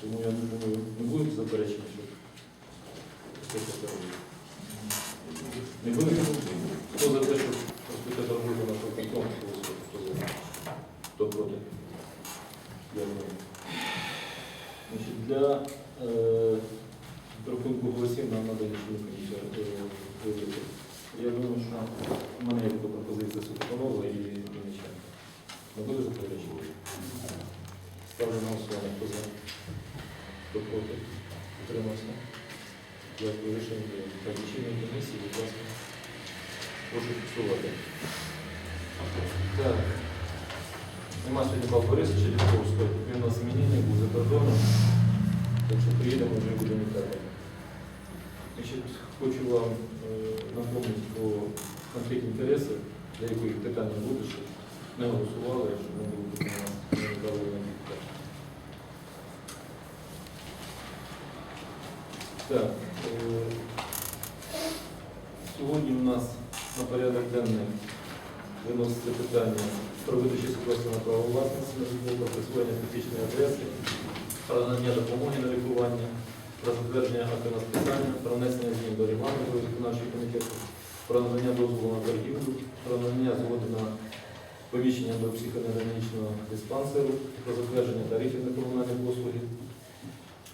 Тому я думаю, не будуть заперечення, що це. Не буде? Хто за те, щоб розпитати роботу нашого контролю, хто за? Хто проти? Дякую. Значить, для е, рахунку голосів нам треба рішення комісія е, вибрати. Я думаю, що в мене є така пропозиція Сухопанова і Мельниченка. Не буде заперечення? Ставлю на голосування. Хто за? Хто проти? Утримався? Дякую. Рішення прийнято. Так, лічильної комісії, будь ласка. Прошу фіксувати. Так. Нема сьогодні Павла Борисовича Дідковського. Він у нас іменинник був за кордоном. Так що приїдемо вже буде вітати. Значить, хочу вам е, напомнити про конфлікт інтересів, для яких питання буде, щоб не голосували, щоб не було депутатів. Так, е, сьогодні у нас на порядок денний виноситься питання про видачу свідоцтва на право власності на житло, про присвоєння фактичної адреси, про надання допомоги на лікування, про затвердження акту на списання, про внесення змін до регламенту виконавчого комітету, про надання дозволу на торгівлю, про надання згоди на поміщення до психоневрологічного диспансеру, про затвердження тарифів на комунальні послуги,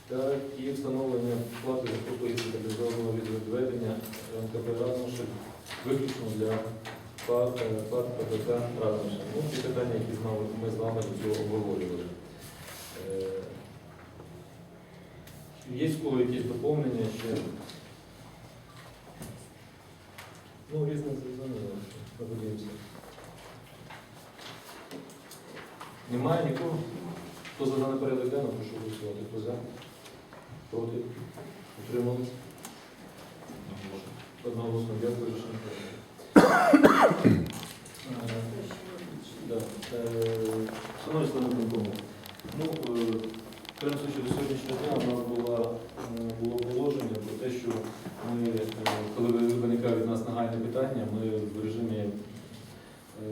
так, і встановлення плати за послуги централізованого відведення МКП «Радомишль» виключно для е, ПАД Ну, ці питання, які ми з вами до цього обговорювали. Е, Є в кого якісь доповнення ще? Ну, різне зрозуміло. Подивимося. Немає нікого? Хто за дане порядок денний, прошу голосувати. Хто за? Проти? Утримались? Одноголосно дякую, рішення прийнято. Да, Шановні члени виконкому, ну, е, в крайньому случае до сьогоднішнього дня у нас була, м, було положення про те, що ми, е, коли нагальне питання, ми в режимі е,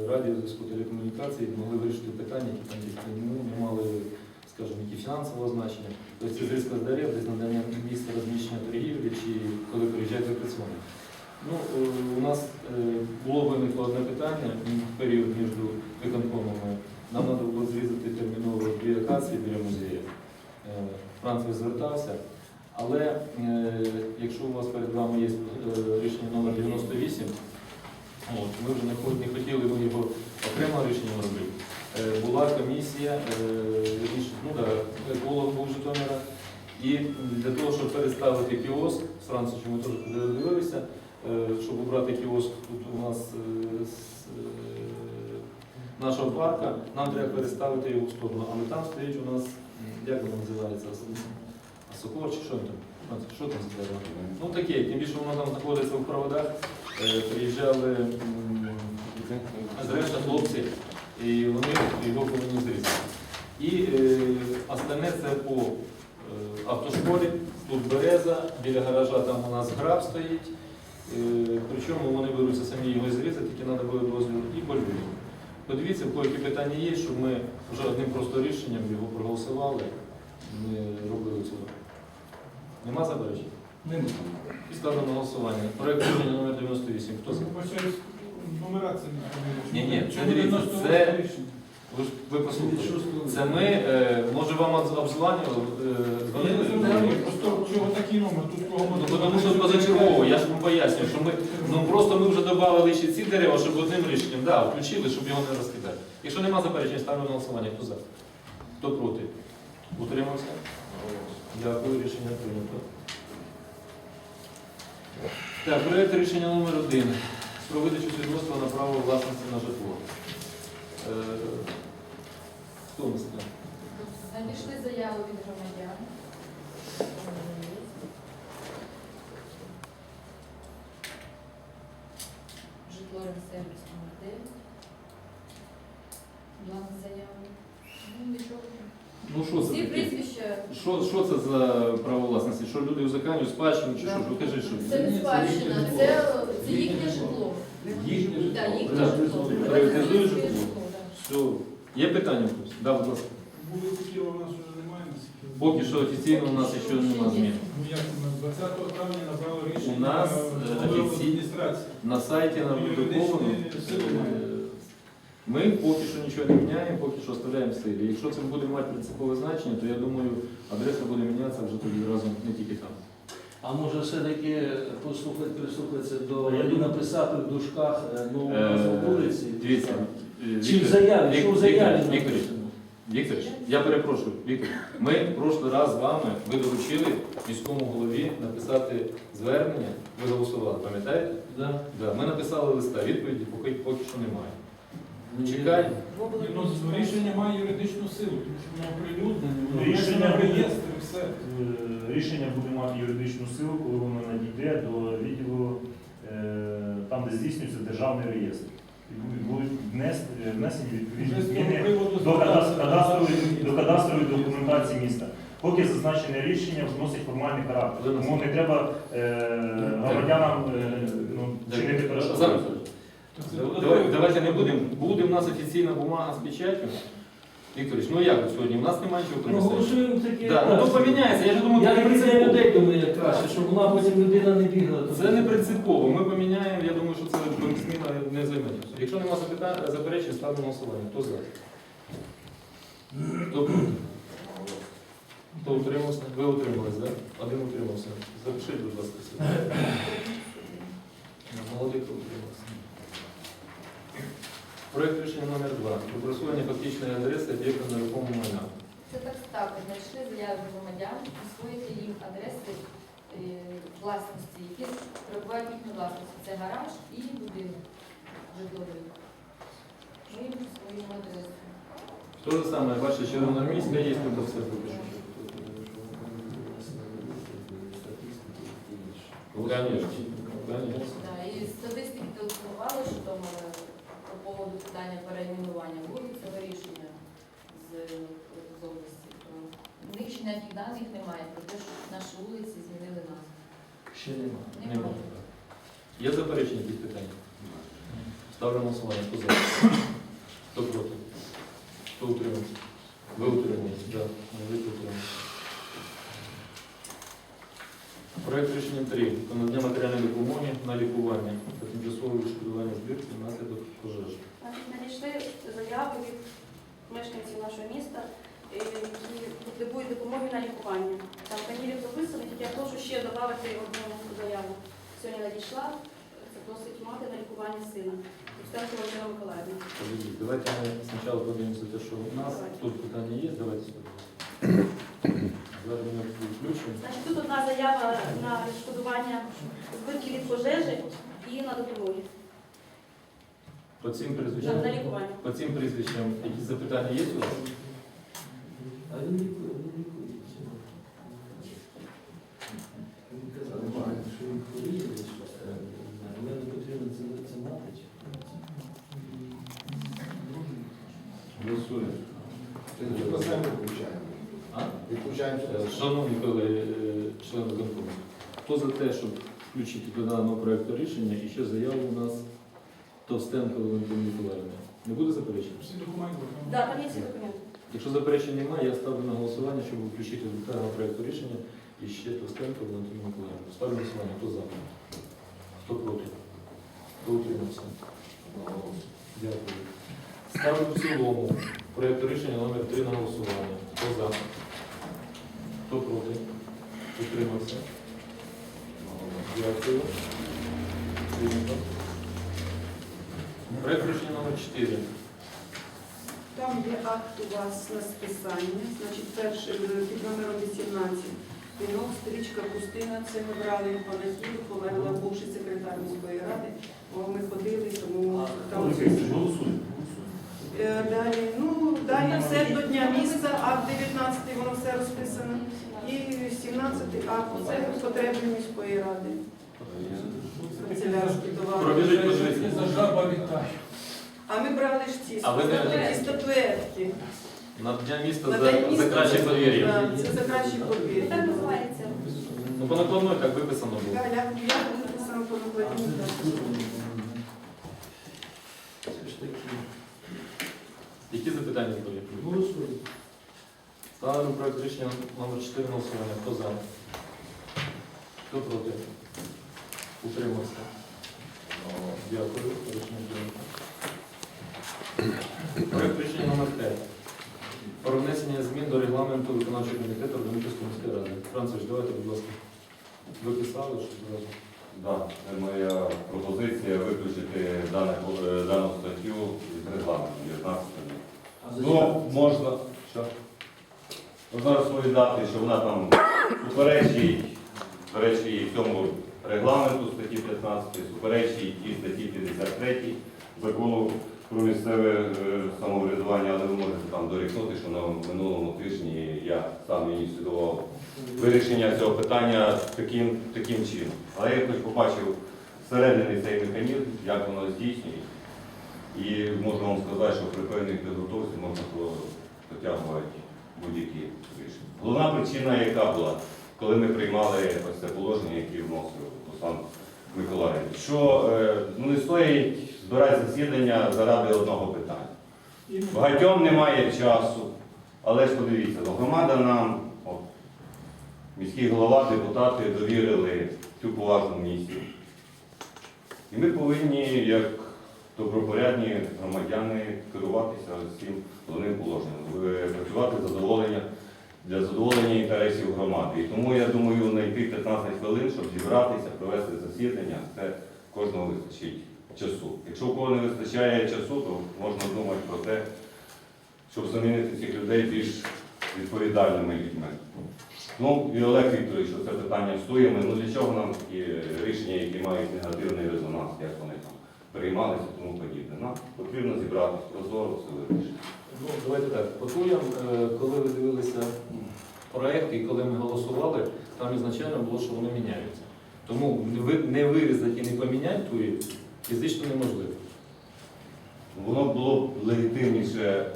радіозв'язку телекомунікації могли вирішити питання, які там не мали, скажімо, які фінансового значення. Тобто це зрізка здарів, десь надання місця розміщення торгівлі, чи коли приїжджають операційні. Ну, е, у нас е, було виникло одне питання в період між виконкомами. Нам треба було зрізати терміново дві акації біля музею. Е, Франц звертався. Але е, якщо у вас перед вами є е, рішення номер 98, от, ми вже не хотіли ми його окремо рішенням робити. Е, Була комісія, ну еколог був Житомира. І для того, щоб переставити кіоск, з Франції ми теж дивилися, щоб обрати кіоск тут у нас з нашого парка, нам треба переставити його в сторону. Але там стоїть у нас, як воно називається, Сокор чи що там? Що там сказали? Ну таке, тим більше воно там знаходиться в проводах. Е, Приїжджали м, зрешта хлопці, і вони його повинні зрізати. І е, остальне це по е, автошколі, тут береза, біля гаража там у нас граб стоїть. Е, Причому вони беруться самі його зрізати, тільки треба буде дозвіл і по. Подивіться, в кого які питання є, щоб ми вже одним просто рішенням його проголосували, ми робили цього. Нема заперечень? Нема. І ставлю на голосування. Проект рішення номер 98. Хто за? Нумерація не Ні, ні, це дивіться, це- Ви ж ви послухайте. Це ми, е, може вам обз- обзванювали, е, Я не дзвонили? просто чого такий номер, тут кого Ну, можна... тому що позачергово, я ж вам пояснюю, що ми, ну просто ми вже додали ще ці дерева, щоб одним рішенням, да, включили, щоб його не розкидати. Якщо нема заперечень, ставлю на голосування. Хто за? Хто проти? Утримався? Дякую, рішення прийнято. Так, проєкт рішення номер один. Про видачу свідоцтва на право власності на житло. Е, Хто у нас там? Надійшли заяви від громадян. Житлорим-сервіс номер 9. Бланк заяви. Ну, нічого. Ну що це Всі таке? прізвища. Що, що це за право власності? Що люди узаканюють спадщину чи що? Да. Що кажи, що? Це не спадщина, це, це їхнє житло. Їхнє житло. Так, їхнє Так, житло. приватизують житло. Все. Є питання хтось? Да, будь ласка. Були такі, у нас вже немає, наскільки. Поки що офіційно у нас ще нема змін. Ну як у нас 20 травня набрало рішення У нас, е, голови офіці- адміністрації. На сайті. Юридичні сили е, Ми поки що нічого не міняємо, поки що оставляємо силі. Якщо це буде мати принципове значення, то я думаю, адреса буде мінятися вже тоді разом не тільки там. А може все-таки послухати, прислухатися до Я і думаю- написати в дужках е, нову Е, назву вулиці? Дивіться, е, Чи в заяві? Що в заяві Віктор- Вікторович, я перепрошую, Віктор. Ми в прошлий раз з вами ви доручили міському голові написати звернення. Ви голосували, пам'ятаєте? Да. Да. Ми написали листа, відповіді поки, поки що немає. Ні, Чекаємо. Ну, рішення має юридичну силу, тому що воно оприлюднене, воно Рішення внесено в буде- реєстр і все. Е, Рішення буде мати юридичну силу, коли воно надійде до відділу, е, там, де здійснюється державний реєстр. І будуть- Будуть внес- е, внесені відповідні Вже з того зміни приводу до кадас- звертався кадастрової, до кадастрової документації міста. Поки зазначене рішення вносить формальний характер. Тому не треба е, громадянам е, ну, чинити перешкоди. Зараз. Давай- Давайте не будемо. Буде в нас офіційна бумага з печаттю. Вікторович, ну як сьогодні? У нас немає нічого Ну, принесення. голосуємо таке. Да, ну то поміняється. Я ж думаю, Я це не не для принципово. людей думаю, як краще, щоб вона потім людина не бігла. Це не принципово. Ми поміняємо. Я думаю, що це зміна не займе. Якщо немає запитань, заперечень, ставимо на голосування. Хто за? Хто проти? Хто утримався? Ви утримались, так? Один утримався. Запишіть, будь ласка, собі. Молодий, хто утримався. Проект рішення номер 2 Про присвоєння фактичної адреси об'єкту нерухомого майна. Це так ставка. Знайшли заяви громадян, присвоїти їм адреси е, власності, які перебувають в їхній власності. Це гараж і будинок житловий. Ми їм присвоїмо адресу. То же самое, ваша червоноармійська є, тут все випишу. Конечно. Конечно. Да, і статистики телефонували, що там е, по поводу питання перейменування вулиць, це вирішення з, з області. То в них ще ніяких даних немає про те, що наші вулиці змінили назву. Ще немає. Нема. Немає. Є заперечення якісь питання? Ставлю на голосування. Хто за? Хто проти? Хто утримався? Ви утрималися? Так. Ви утрималися. Проект рішення 3. Про надання матеріальної допомоги на лікування та тимчасове відшкодування збірки внаслідок пожежі. Надійшли заяви від мешканців нашого міста, е, які потребують допомоги на лікування. Там фамілії прописані, тільки я прошу ще додати одну заяву. Сьогодні надійшла, це просить мати на лікування сина. Миколаївна. Давайте ми спочатку подивимося те, що у нас. Давайте. Тут питання є, давайте. Зараз ми включимо. Значить, тут одна заява на відшкодування збитків від пожежі і на допомоги. По цим прізвищам, на лікування. по цим прізвищам якісь запитання є у вас? А він лікує, він лікує. Він казав, що він хворіє, чи щось там, не знаю. Але не потрібно це, це мати. чи- Голосуємо. А? Відключаємося. Е, Шановні колеги, е, члени виконкому, хто за те, щоб включити до даного проекту рішення і ще заяву у нас Товстенко Валентини Миколаївни? Не буде заперечень? Всі документи. Так, да, там є всі документи. Якщо заперечень немає, я ставлю на голосування, щоб включити до даного проекту рішення і ще Товстенко Валентину Миколаївну. Ставлю голосування. Хто за? Хто проти? Хто утримався? Дякую. Ставлю в цілому проєкту рішення номер 3 на голосування. Хто за? Хто проти? Утримався? Дякую. Прийнято. Проєкт номер 4. Там є акт у вас на списання, значить перший е, під номером 18. Вінок, стрічка, пустина, це ми брали Панахів, померла бувший секретар міської ради, бо ми ходили, тому там Е, далі, ну далі все до Дня міста, акт 19, воно все розписано. І 17 акт, це потреби міської ради. Канцелярські товари. За жаба вітаю. А ми брали ж ці А ви не- статуетки, статуетки. На Дня міста На за, День за міста краще. Да, Це за краще подвір'я. Так називається. Ну, по накладної так виписано було. Я, по накладні. Ж таки. Які запитання були? Голосуємо. Ставлю проект рішення номер 4 на голосування. Хто за? Хто проти? Утримався. Дякую. Проект рішення номер 5. Про внесення змін до регламенту виконавчого комітету Ордонківської міської ради. Францович, давайте, будь ласка. Ви писали, що зразу? Так, це моя пропозиція виключити дане, е, дану статтю з регламенту 19 днів. А Ну, можна. Що? Можна розповідати, що вона там суперечить, суперечить цьому регламенту статті 15, суперечить і статті 53 закону про місцеве е, самоврядування, але ви можете там дорікнути, що на минулому тижні я сам ініціював вирішення цього питання таким, таким чином. Але я якось побачив всередині цей механізм, як воно здійснює. І можу вам сказати, що при певній підготовці можна було потягувати будь-які рішення. Головна причина, яка була, коли ми приймали ось це положення, яке вносив Руслан Миколаївич, що е, ну, не стоїть збирати засідання заради одного питання. Багатьом немає часу, але ж подивіться, ну, громада нам, от, міський голова, депутати довірили цю поважну місію. І ми повинні, як добропорядні громадяни, керуватися цим головним положенням, е, працювати задоволення для задоволення інтересів громади. І тому я думаю, знайти 15 хвилин, щоб зібратися, провести засідання, це кожного вистачить часу. Якщо у кого не вистачає часу, то можна думати про те, щоб замінити цих людей більш відповідальними людьми. Ну, і Вікторович, що це питання стоїмо. Ну для чого нам такі рішення, які мають негативний резонанс, як вони там приймалися тому подібне. Нам потрібно зібратися прозоро, все вирішити. Ну, давайте так. По е, коли ви дивилися проєкт і коли ми голосували, там ізначально було, що вони міняються. Тому не вирізати і не поміняти туї фізично неможливо. Воно було б легітимніше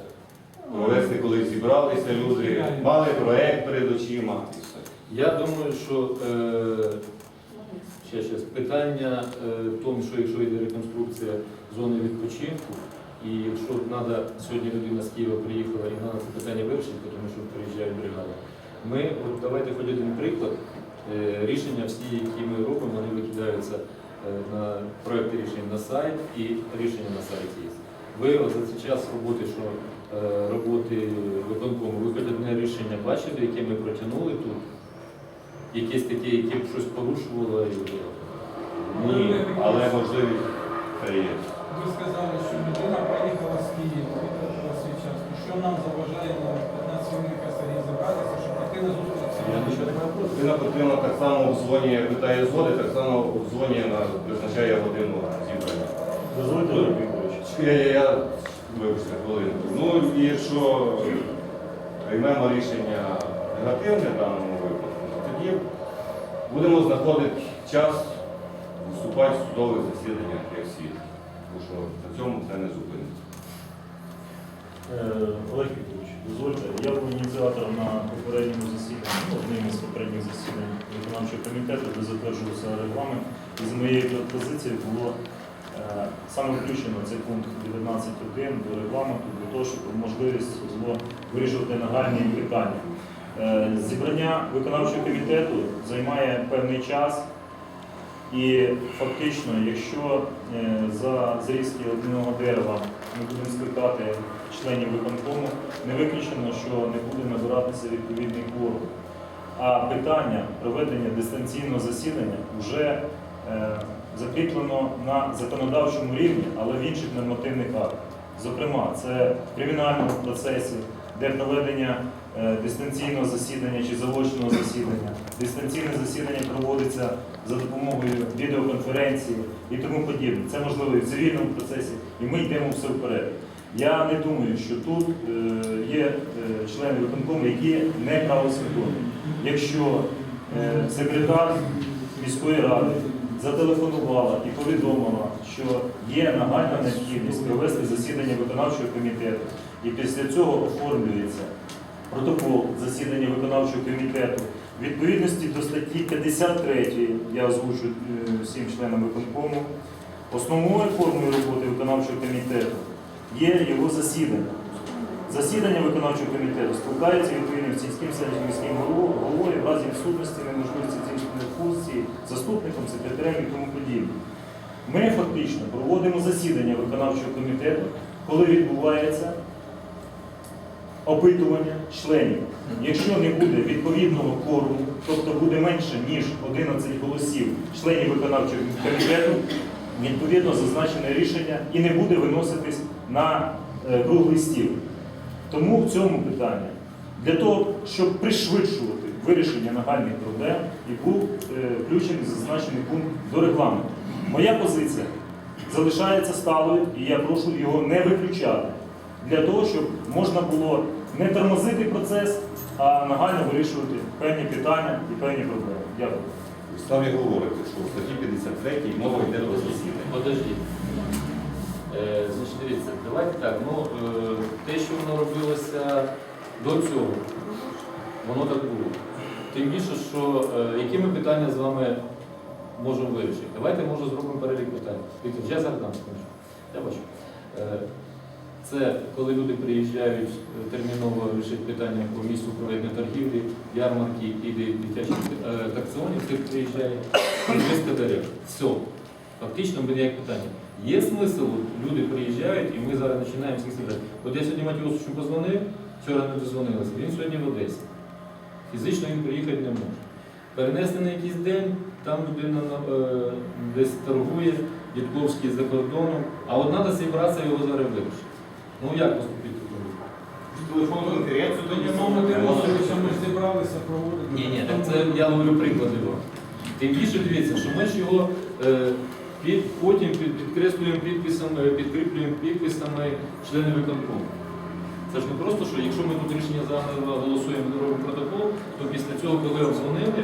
провести, коли зібралися люди, мали проект перед очима і все. Я думаю, що е, ще, ще, питання е, в тому, що якщо йде реконструкція зони відпочинку, і якщо треба, сьогодні людина з Києва приїхала і треба це питання вирішити, тому що приїжджають бригади. Ми, от давайте хоч один приклад, Е, рішення всі, які ми робимо, вони викидаються е, на проекти рішень на сайт і рішення на сайті є. Ви за цей час роботи, що е, роботи виконкому, ви хоч одне рішення бачили, яке ми протягнули тут? Якесь таке, яке б щось порушувало? Ні, але можливість є. Ви сказали, що людина приїхала з Києва, витратила свій час. Ну, Що нам заважає на 15 хвилин касарі зібратися, щоб прийти на зустріч? Я нічого не проти. Людина потрібно так само в дзвоні питає згоди, так само в дзвоні на визначає годину зібрання. Дозвольте, Олег Вікторович. Я, я, я вибачте, хвилинку. Ну і якщо приймемо рішення негативне в даному випадку, то тоді будемо знаходити час виступати в судових засіданнях як світ. Тому що на цьому це не зупиниться. Е, Олег Вікторович, дозвольте, я був ініціатором на попередньому засіданні, ну, одним із попередніх засідань виконавчого комітету, де затверджувався регламент. І з моєї пропозиції було е, саме включено цей пункт 19.1 до регламенту для того, щоб можливість було вирішувати нагальні питання. Е, Зібрання виконавчого комітету займає певний час. І фактично, якщо е, за зрізки одного дерева ми будемо скликати членів виконкому, не виключено, що не буде набиратися відповідний кворум. А питання проведення дистанційного засідання вже е, закріплено на законодавчому рівні, але в інших нормативних актах. Зокрема, це в кримінальному процесі, де проведення е, дистанційного засідання чи заочного засідання. Дистанційне засідання проводиться за допомогою відеоконференції і тому подібне. Це можливо і в цивільному процесі, і ми йдемо все вперед. Я не думаю, що тут е, є е, члени виконкому, які не правосвідомі. Якщо секретар міської ради зателефонувала і повідомила, що є нагальна необхідність провести засідання виконавчого комітету, і після цього оформлюється протокол засідання виконавчого комітету. В відповідності до статті 53 я озвучу е, всім членам виконкому, основною формою роботи виконавчого комітету є його засідання. Засідання виконавчого комітету скликається відповідним сільським селищним міським головою в разі відсутності неможливості здійснення функції заступником, секретарем і тому подібне. Ми фактично проводимо засідання виконавчого комітету, коли відбувається опитування членів. Якщо не буде відповідного кворуму, тобто буде менше ніж 11 голосів членів виконавчого комітету, відповідно зазначене рішення і не буде виноситись на е, круглий стіл. Тому в цьому питанні для того, щоб пришвидшувати вирішення нагальних проблем, і був е, включений зазначений пункт до регламенту. Моя позиція залишається сталою, і я прошу його не виключати для того, щоб можна було не тормозити процес, а нагально вирішувати певні питання і певні проблеми. Дякую. Ви самі говорите, що в статті 53 мова йде про засідання. Подождіть. Е, значить, дивіться, давайте так. Ну, е, те, що воно робилося до цього, воно так було. Тим більше, що е, які ми питання з вами можемо вирішити. Давайте, може, зробимо перелік питань. Віктор, я зараз дам скажу. Я бачу. Е, це коли люди приїжджають е, терміново вирішити питання по місцю проведення торгівлі, ярмарки і дитячих е, атракціонів, хто приїжджає, вивезти дерев. Все. Фактично, без ніяких питань. Є смисл, люди приїжджають і ми зараз починаємо всіх сідати. От я сьогодні Матіосу позвонив, вчора не дозвонилися, він сьогодні в Одесі. Фізично він приїхати не може. Перенести на якийсь день, там людина е, десь торгує, Дідковський за кордоном, а от треба зібратися його зараз вирішити. Ну як поступити? Телефонну конференцію Тоді Тимосовича ми зібралися проводити. Ні, ні, так це я говорю приклади вам. Тим більше дивіться, що ми ж його е, під, потім під, підкреслюємо підписами, підкріплюємо підписами членів виконкому. Це ж не просто, що якщо ми тут рішення за голосуємо, робимо протокол, то після цього, коли обдзвонили,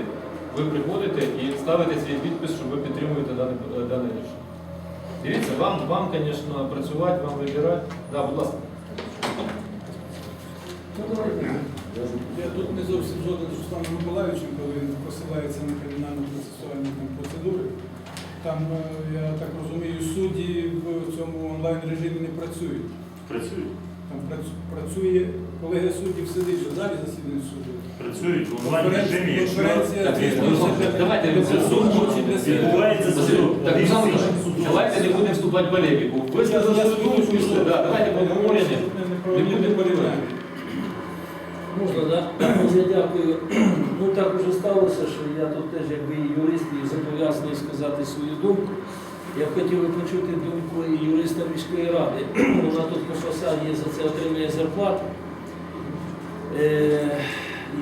ви приходите і ставите свій підпис, що ви підтримуєте дане, дане рішення. Дивіться, вам, вам, звісно, працювати, вам вибирати. Да, будь ласка. Я тут не зовсім згоден з Русланом Миколаївичем, коли він посилається на кримінальну процесуальні процедури. Там, е, я так розумію, судді в цьому онлайн режимі не працюють. Працюють. Там працює колега суддів сидить в залі засідань суду. Працюють в онлайн режимі, якщо давайте, суд для себе. відбувається Василь, Так, суд. Олександр давайте не будемо вступати в полеміку. Ви сказали і все. Да, давайте поговоримо. Не буде порівняння. Можна, так? Я дякую. Ну так уже сталося, що я тут теж якби і юрист і зобов'язаний сказати свою думку. Я б хотів би почути думку і юриста міської ради. Вона тут по фасаді за це отримує зарплату. Е,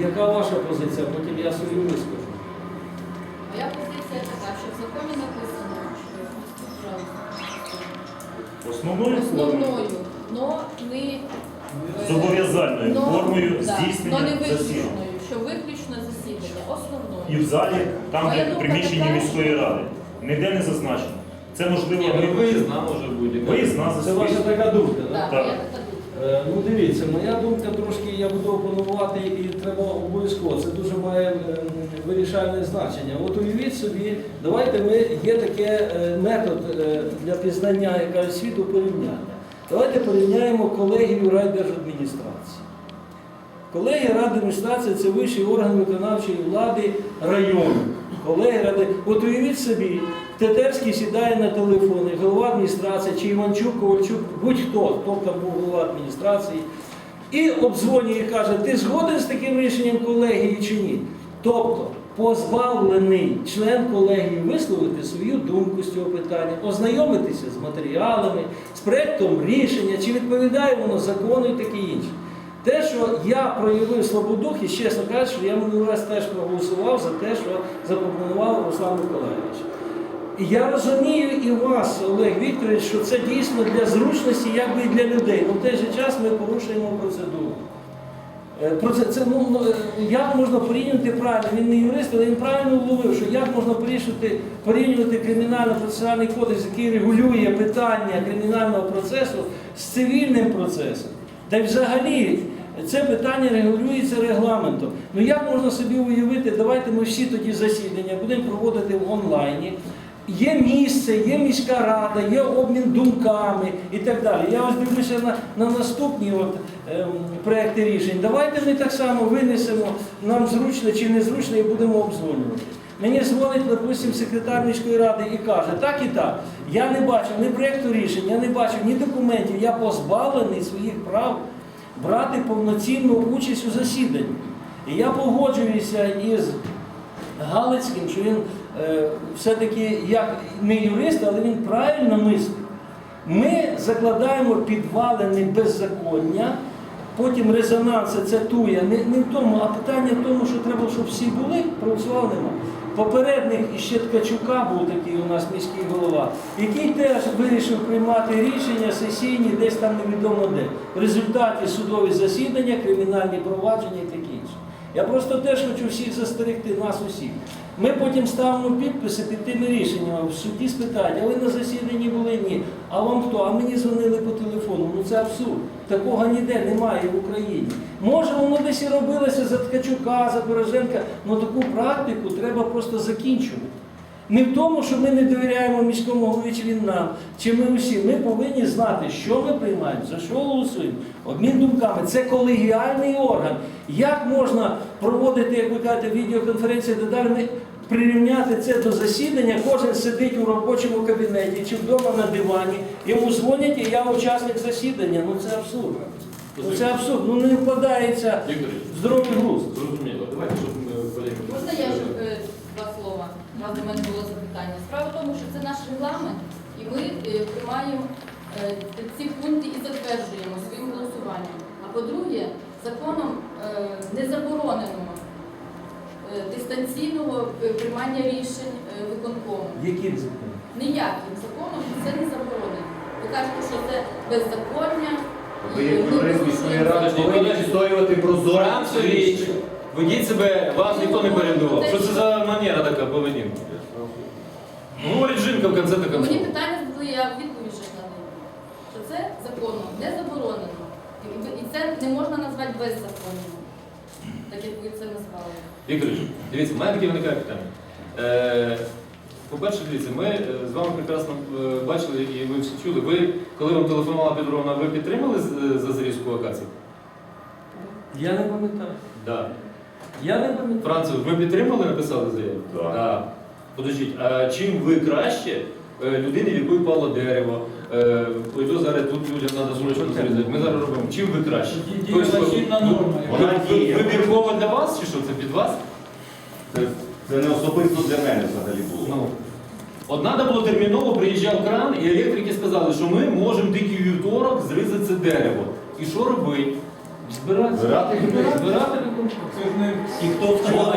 яка ваша позиція? Потім я свою вискажу. Моя позиція така, що в законі написано, що Основною основною, но не зобов'язальною но- формою да, но не здійснення засідання. виключною, що виключно засідання, основною. І в залі, там, Моя де в приміщенні така, міської ради. Ніде не зазначено. Це можливо Ні, ну ми- виїзна може бути. виїзна Це ваша засідання. така думка, Да, так? Е, Ну дивіться, моя думка трошки я буду опанувати і треба обов'язково. Це дуже має е, вирішальне значення. От уявіть собі, давайте ми є таке е, метод е, для пізнання яка світу порівняння. Давайте порівняємо колегію райдержадміністрації. Колегія райдержадміністрації це вищий орган виконавчої влади району. Колегія ради. От уявіть собі, Тетерський сідає на телефон, і голова адміністрації, чи Іванчук, Ковальчук, будь-хто, хто там був голова адміністрації, і обдзвонює і каже, ти згоден з таким рішенням колегії чи ні? Тобто позбавлений член колегії висловити свою думку з цього питання, ознайомитися з матеріалами, з проєктом рішення, чи відповідає воно закону і таке інше. Те, що я проявив слабодухість, чесно кажучи, я минулий раз теж проголосував за те, що запропонував Руслан Миколаївич. Я розумію і вас, Олег Вікторович, що це дійсно для зручності, якби і для людей. Але в той же час ми порушуємо процедуру. Е, це, це ну, ну, е, як можна порівнювати правильно? Він не юрист, але він правильно вловив, що як можна порішувати, порівнювати кримінально-процесуальний кодекс, який регулює питання кримінального процесу з цивільним процесом. Та й взагалі це питання регулюється регламентом. Ну як можна собі уявити, давайте ми всі тоді засідання будемо проводити в онлайні. Є місце, є міська рада, є обмін думками і так далі. Я ось дивлюся на, на наступні от, ем, проекти рішень. Давайте ми так само винесемо, нам зручно чи незручно, і будемо обдзвонювати. Мені дзвонить, допустим, секретар міської ради і каже, так і так, я не бачив ні проєкту рішень, я не бачив ні документів, я позбавлений своїх прав брати повноцінну участь у засіданні. І я погоджуюся із Галицьким, що він е, все-таки як не юрист, але він правильно мислить. Ми закладаємо підвалини беззаконня, потім резонанс це тує. Не, не в тому, а питання в тому, що треба, щоб всі були, проголосували нема. Попередник іще Ткачука був такий у нас міський голова, який теж вирішив приймати рішення сесійні, десь там невідомо де. В результаті судові засідання, кримінальні провадження і таке інше. Я просто теж хочу всіх застерегти, нас усіх. Ми потім ставимо підписи під тими рішеннями. В суді спитають, а ви на засіданні були? Ні. А вам хто? А мені дзвонили по телефону. Ну це абсурд. Такого ніде немає в Україні. Може, воно десь і робилося за Ткачука, за Пороженка, але таку практику треба просто закінчувати. Не в тому, що ми не довіряємо міському голові, чи він нам, чи ми усі. Ми повинні знати, що ми приймаємо, за що голосуємо. Обмін думками це колегіальний орган. Як можна проводити, як ви кажете, відеоконференції ми прирівняти це до засідання, кожен сидить у робочому кабінеті чи вдома на дивані, йому дзвонять, і я учасник засідання. Ну це абсурд. Ну це абсурд. Ну не вкладається здоровий глузд. зрозуміло. Давайте, щоб ми. Можна я ж е, два слова? У вас до мене було запитання. Справа в тому, що це наш регламент, і ми е, приймаємо е, ці пункти і затверджуємо своїм голосуванням. А по-друге, законом не заборонено дистанційного е, приймання рішень е, виконкому. Які закони? Ніяким законом це не заборонено. Ви кажете, що це беззаконня. Ви як юрист міської ради повинні відстоювати прозорість. Францевич, ведіть себе, вас ніхто не передував. Що це за манера така поведінка? Ну, говорить жінка в конце до Мені питання задали, я відповідь ж на них. Що це законом не заборонено. І- це не можна назвати беззаконням, так як ви це назвали. Вікторович, дивіться, в мене таке виникає питання. Е, по-перше, дивіться, ми е, з вами прекрасно е, бачили і ви всі чули. Ви, коли вам телефонувала Петровна, ви підтримали за зарізку акації? Я не пам'ятаю. Да. Я не пам'ятаю. Францію, ви підтримали, написали заяву? Так. Да. Подождіть, а чим ви краще е, людини, в якої пало дерево? Е, то зараз тут людям треба зручно зрізати. Ми зараз робимо. Чим ви краще? Тобто, норма. ви- Вона ви- Вибірково для вас чи що? Це під вас? Це, це не особисто для мене взагалі було. Ну. От треба було терміново приїжджав кран, і електрики сказали, що ми можемо тільки вівторок зрізати це дерево. І що робити? Збирати. Збирати людей. Збирати Це ж не І хто сказав,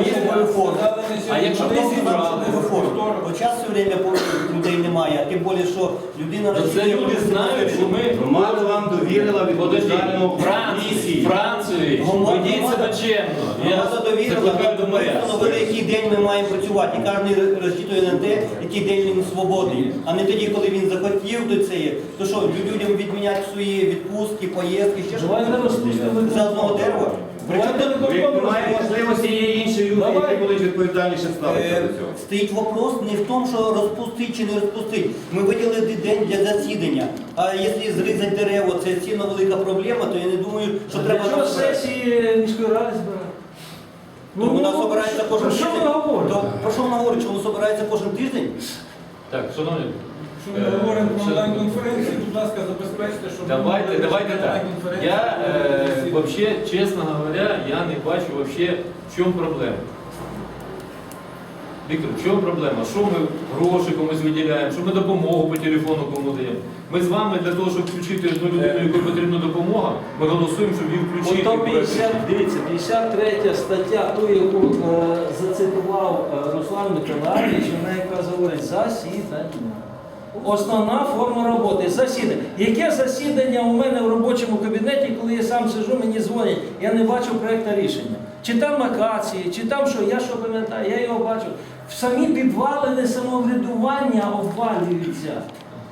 А є- якщо Хто зібрали? що? Бо час все время по- людей немає, а тим більше, що людина То це розчитує люди знають, що ми Громада вам довірила відповідальну Франції, місію. Франції, Громада- ведіть себе чемно. Я Громада довірила, закликаю до порядку. який день ми маємо працювати. І кожен розчитує на те, який день він свободний. А не тоді, коли він захотів до цієї, то що людям відміняти свої відпустки, поїздки, ще щось. Давайте розпустимо. За одного дерева. Ну, немає можливості, є інші люди, які будуть відповідальніше ставитися Е, до цього. Стоїть вопрос не в тому, що розпустити чи не розпустити. Ми виділили день для засідання. А якщо зрізати дерево, це сильно велика проблема, то я не думаю, що Для треба чого нам сесії міської ради збирати? Ну, вона збирається кожен про що тиждень. про що вона говорить? Що вона збирається кожен тиждень? Так, шановні, Що ми говоримо про онлайн-конференції, будь ласка, забезпечте, щоб... давайте, давайте так. Я е, вообще, чесно говоря, я не бачу вообще, в чому проблема. Віктор, в чому проблема? Що ми гроші комусь виділяємо, що ми допомогу по телефону кому даємо? Ми з вами для того, щоб включити одну людину, якій потрібна допомога, ми голосуємо, щоб її включити. Ото 50, дивіться, 53 стаття, ту, яку е, зацитував е, Руслан Миколаївич, вона якраз говорить засідання. Основна форма роботи засідання. Яке засідання у мене в робочому кабінеті, коли я сам сижу, мені дзвонять, я не бачу проєкту рішення. Чи там акації, чи там що, я що пам'ятаю, я його бачу. В самі підвалини самоврядування обвалюються.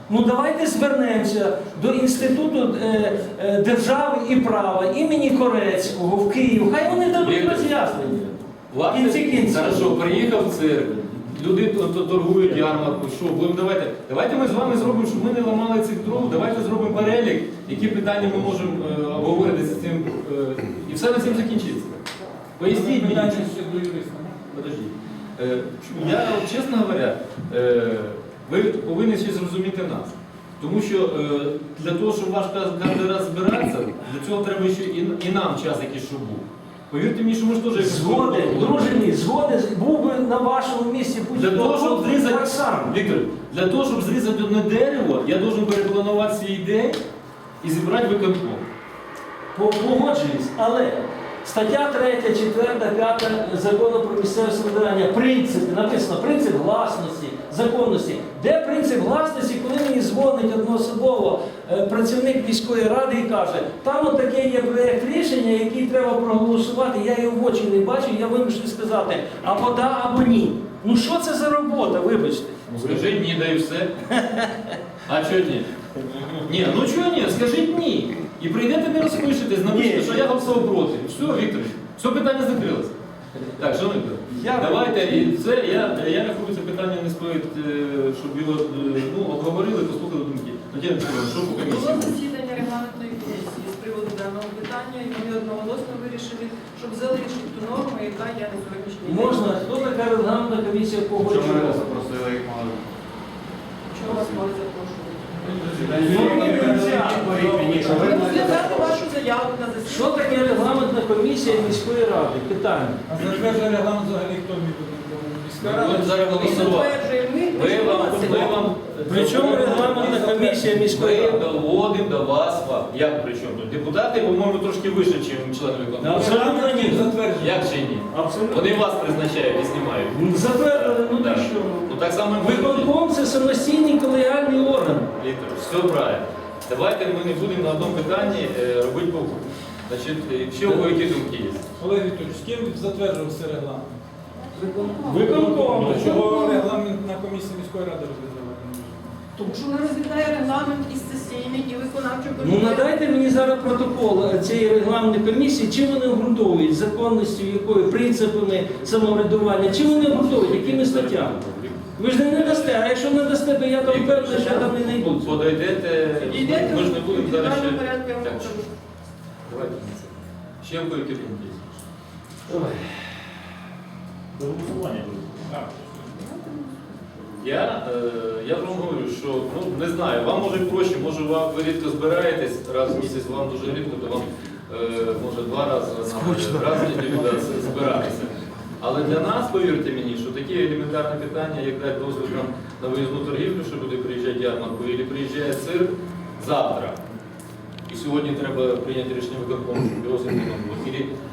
Ну давайте звернемося до Інституту е, е, держави і права імені Корецького в Київ. Хай вони дадуть роз'яснення. Власне, Кінці кінців. Хорошо, приїхав цирк, люди то- то торгують ярмарку. Що, будемо давайте. Давайте ми з вами зробимо, щоб ми не ламали цих дров. Давайте зробимо перелік, які питання ми можемо е, обговорити з цим. е, і все на цим закінчиться. Поясніть мені. Питання ще до юриста. Подожди. Е, Я, от, чесно говоря, е, ви повинні ще зрозуміти нас. Тому що е, для того, щоб ваш кожен раз збиратися, для цього треба ще і, і нам час якийсь, щоб був. Повірте мені, що ми ж теж якось Згоден, робимо. друже мій, згоден, був би на вашому місці Для будь-хто того, щоб зрізати, так само. Віктор, для того, щоб зрізати одне дерево, я должен перепланувати свій день і зібрати виконком. По- Погоджуюсь, але стаття 3, 4, 5 закону про місцеве самоврядування, принципи, написано принцип гласності, законності. Де принцип гласності, коли мені дзвонить одноособово е, працівник міської ради і каже, там отаке є проєкт рішення, який треба проголосувати, я його в очі не бачу, я вимушений сказати або да, або ні. Ну що це за робота, вибачте? Ну скажіть ні, да і все. А чого ні? Ні, ну чого ні? Скажіть ні. І прийдете не розпишетесь, напишете, що я голосував проти. Все, Віктор, все питання закрилося. Так, шановні, Я- давайте і це я, я рахую це питання не стоїть, е, щоб його е, ну, обговорили, послухали думки. Надія що по Було комісії? засідання регламентної комісії з приводу даного питання, і вони одноголосно вирішили, щоб залишити ту норму, яка є на сьогоднішній день. Можна, хто така регламентна комісія Чому мене погоджувала? запросили, як мали? Чого вас мали запрошувати? Щоб Ми розглядати вашу заяву на засідання. Що таке регламентна комісія міської ради? Питання. А затверджує регламент взагалі хто міг? Міська рада? будемо зараз голосувати. ми Ми вам, ми вам, При регламентна комісія міської ми ради? доводимо до вас факт. Як при чому? Депутати, по-моєму, трошки вище, ніж члени виконкому. Абсолютно ні. Як же ні? Абсолютно. Вони вас призначають і знімають. Ну, Затвердили, ну Так. що? Ну так само і ми. Виконком це самостійний колегіальний орган. Віктор, все правильно. Давайте ми не будемо на одному питанні е, робити повку. Значить, е, ще у кого які думки є? Олег Вікторович, з ким затверджувався регламент? Виконком. Ну, Чого регламентна комісія міської ради розглядала? Тому що вона розглядає регламент і сесійний, і виконавчу Ну надайте мені зараз протокол е, цієї регламентної комісії, чим вони обґрунтовують, законністю якої, принципами самоврядування, чим вони обґрунтовують, якими статтями. Ви ж не дасте, а якщо не дасте, то я там впевнений, що там не знайдуться. Подойдете, Йдете ми ж не в будемо зараз ще. порядку, я вам Так, покажу. Давайте. Ще кого які є? Ой. До голосування буде. Я, е, я вам говорю, що ну не знаю, вам може проще, може вам ви рідко збираєтесь раз в місяць, вам дуже рідко, то вам е, може два рази на раз в неділю збиратися. Але для нас, повірте мені, що такі елементарні питання, як дати дозвіл нам на виїзну торгівлю, що люди приїжджають ярмарку, або приїжджає цирк завтра. І сьогодні треба прийняти рішення виконкому, щоб. Ілі е,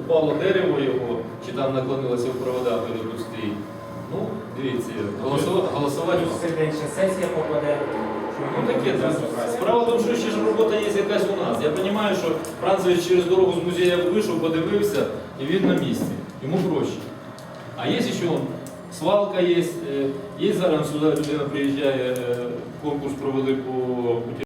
упало дерево його, чи там наклонилося в провода, коли пусті. Ну, дивіться, голосувати, сесія попаде. Ну таке, справа в тому, що ще ж робота є якась у нас. Я розумію, що Францевич через дорогу з музею вийшов, подивився, і він на місці. Йому проще. А є ще он, свалка є, е, є зараз сюди людина приїжджає, е, конкурс провели по